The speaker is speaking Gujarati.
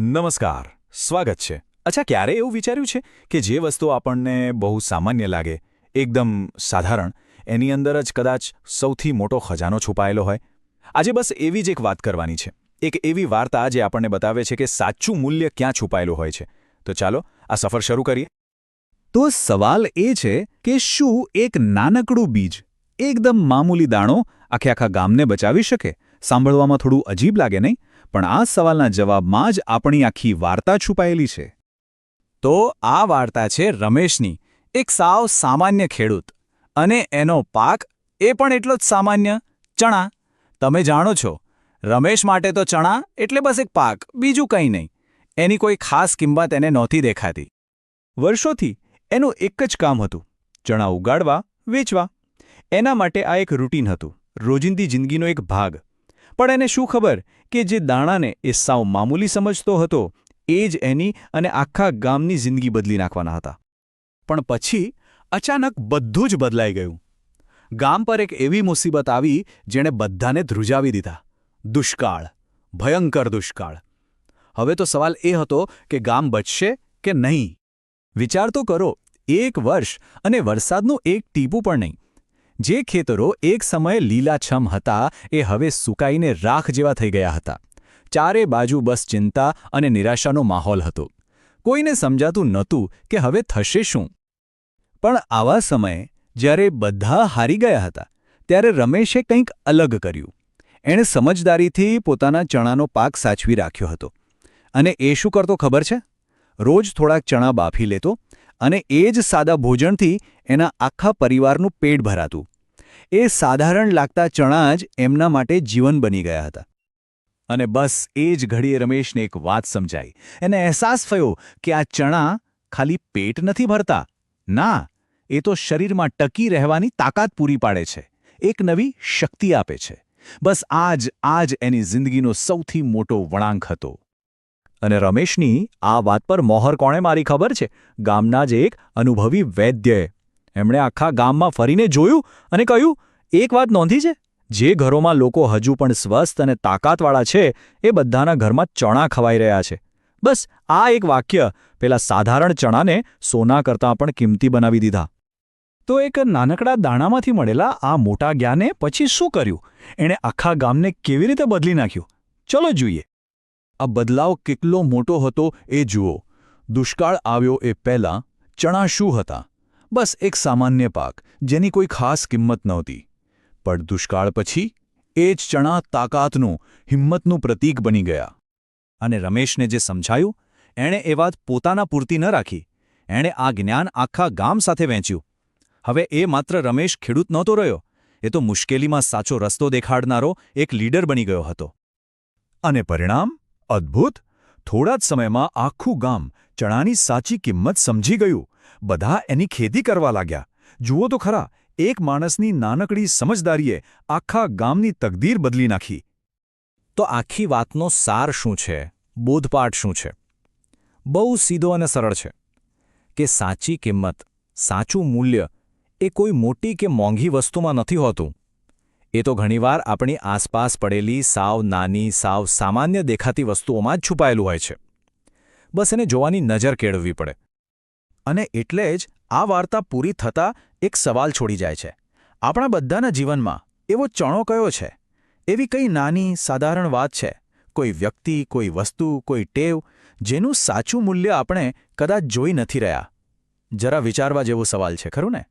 નમસ્કાર, સ્વાગત છે. અચ્છા, ક્યારે એવું વિચાર્યું છે કે જે વસ્તુ આપણને બહુ સામાન્ય લાગે, એકદમ સાધારણ, એની અંદર જ કદાચ સૌથી મોટો ખજાનો છુપાયેલો હોય? આજે બસ એવી જ એક વાત કરવાની છે. એક એવી વાર્તા જે આપણને બતાવે છે કે સાચું મૂલ્ય ક્યાં છુપાયેલું હોય છે. તો ચાલો, આ સફર શરૂ કરીએ. તો સવાલ એ છે કે શું એક નાનકડું બીજ, એકદમ મામૂલી દાણો આખે આખા ગામને બચાવી શકે? સાંભળવામાં થોડું અજીબ લાગે, નહીં? પણ આ સવાલના જવાબમાં જ આપણી આખી વાર્તા છુપાયેલી છે. તો આ વાર્તા છે રમેશની, એક સાવ સામાન્ય ખેડૂત. અને એનો પાક એ પણ એટલો જ સામાન્ય, ચણા. તમે જાણો છો, રમેશ માટે તો ચણા એટલે બસ એક પાક, બીજું કંઈ નહીં. એની કોઈ ખાસ કિંમત એને નહોતી દેખાતી. વર્ષોથી એનું એક જ કામ હતું, ચણા ઉગાડવા, વેચવા. એના માટે આ એક રૂટીન હતું, રોજિંદી જિંદગીનો એક ભાગ. પણ એને શું ખબર કે જે દાણાને એ સાવ મામૂલી સમજતો હતો, એ જ એની અને આખા ગામની જિંદગી બદલી નાખવાના હતા. પણ પછી અચાનક બધું જ બદલાઈ ગયું. ગામ પર એક એવી મુસીબત આવી જેણે બધાને ધ્રુજાવી દીધા. દુષ્કાળ. ભયંકર દુષ્કાળ. હવે તો સવાલ એ હતો કે ગામ બચશે કે નહીં? વિચાર તો કરો, એક વર્ષ અને વરસાદનું એક ટીપું પણ નહીં. જે ખેતરો એક સમયે લીલાછમ હતા, એ હવે સુકાઈને રાખ જેવા થઈ ગયા હતા. ચારે બાજુ બસ ચિંતા અને નિરાશાનો માહોલ હતો. કોઈને સમજાતું નહોતું કે હવે થશે શું. પણ આવા સમયે, જ્યારે બધા હારી ગયા હતા, ત્યારે રમેશે કંઈક અલગ કર્યું. એણે સમજદારીથી પોતાના ચણાનો પાક સાચવી રાખ્યો હતો. અને એ શું કરતો ખબર છે? રોજ થોડાક ચણા બાફી લેતો અને એ જ સાદા ભોજનથી એના આખા પરિવારનું પેટ ભરાતું. એ સાધારણ લાગતા ચણા જ એમના માટે જીવન બની ગયા હતા. અને બસ એ જ ઘડીએ રમેશને એક વાત સમજાઈ. એને અહેસાસ થયો કે આ ચણા ખાલી પેટ નથી ભરતા. ના, એ તો શરીરમાં ટકી રહેવાની તાકાત પૂરી પાડે છે. એક નવી શક્તિ આપે છે. બસ આજ આજ એની જિંદગીનો સૌથી મોટો વળાંક હતો. અને રમેશની આ વાત પર મોહર કોણે મારી ખબર છે? ગામના જ એક અનુભવી વૈદ્યએ. એમણે આખા ગામમાં ફરીને જોયું અને કહ્યું, એક વાત નોંધી છે? જે ઘરોમાં લોકો હજુ પણ સ્વસ્થ અને તાકાતવાળા છે, એ બધાના ઘરમાં ચણા ખવાઈ રહ્યા છે. બસ, આ એક વાક્ય. પેલા સાધારણ ચણાને સોના કરતાં પણ કિંમતી બનાવી દીધા. તો એક નાનકડા દાણામાંથી મળેલા આ મોટા જ્ઞાને પછી શું કર્યું? એણે આખા ગામને કેવી રીતે બદલી નાખ્યું? ચલો જોઈએ. આ બદલાવ કેટલો મોટો હતો એ જુઓ. દુષ્કાળ આવ્યો એ પહેલાં ચણા શું હતા. બસ એક સામાન્ય પાક, જેની કોઈ ખાસ કિંમત નહોતી. પણ દુષ્કાળ પછી એ જ ચણા તાકાતનું, હિંમતનું પ્રતીક બની ગયા. અને રમેશને જે સમજાયું, એણે એ વાત પોતાના પૂરતી ન રાખી. એણે આ જ્ઞાન આખા ગામ સાથે વહેંચ્યું. હવે એ માત્ર રમેશ ખેડૂત નહોતો રહ્યો. એ તો મુશ્કેલીમાં સાચો રસ્તો દેખાડનારો એક લીડર બની ગયો હતો. અને પરિણામ? અદ્ભુત. થોડા જ સમયમાં આખું ગામ ચણાની સાચી કિંમત સમજી ગયું. બધા એની ખેતી કરવા લાગ્યા. જુઓ તો ખરા, એક માણસની નાનકડી સમજદારીએ આખા ગામની તકદીર બદલી નાખી. તો આખી વાતનો સાર શું છે? બોધપાઠ શું છે? બહુ સીધો અને સરળ છે કે સાચી કિંમત, સાચું મૂલ્ય એ કોઈ મોટી કે મોંઘી વસ્તુમાં નથી હોતું. એ તો ઘણીવાર આપણી આસપાસ પડેલી સાવ નાની, સાવ સામાન્ય દેખાતી વસ્તુઓમાં જ છુપાયેલું હોય છે. બસ એને જોવાની નજર કેળવવી પડે. અને એટલે જ આ વાર્તા પૂરી થતાં એક સવાલ છોડી જાય છે. આપણા બધાના જીવનમાં એવો ચણો કયો છે? એવી કઈ નાની, સાધારણ વાત છે? કોઈ વ્યક્તિ, કોઈ વસ્તુ, કોઈ ટેવ, જેનું સાચું મૂલ્ય આપણે કદાચ જોઈ નથી રહ્યા? જરા વિચારવા જેવો સવાલ છે, ખરું ને?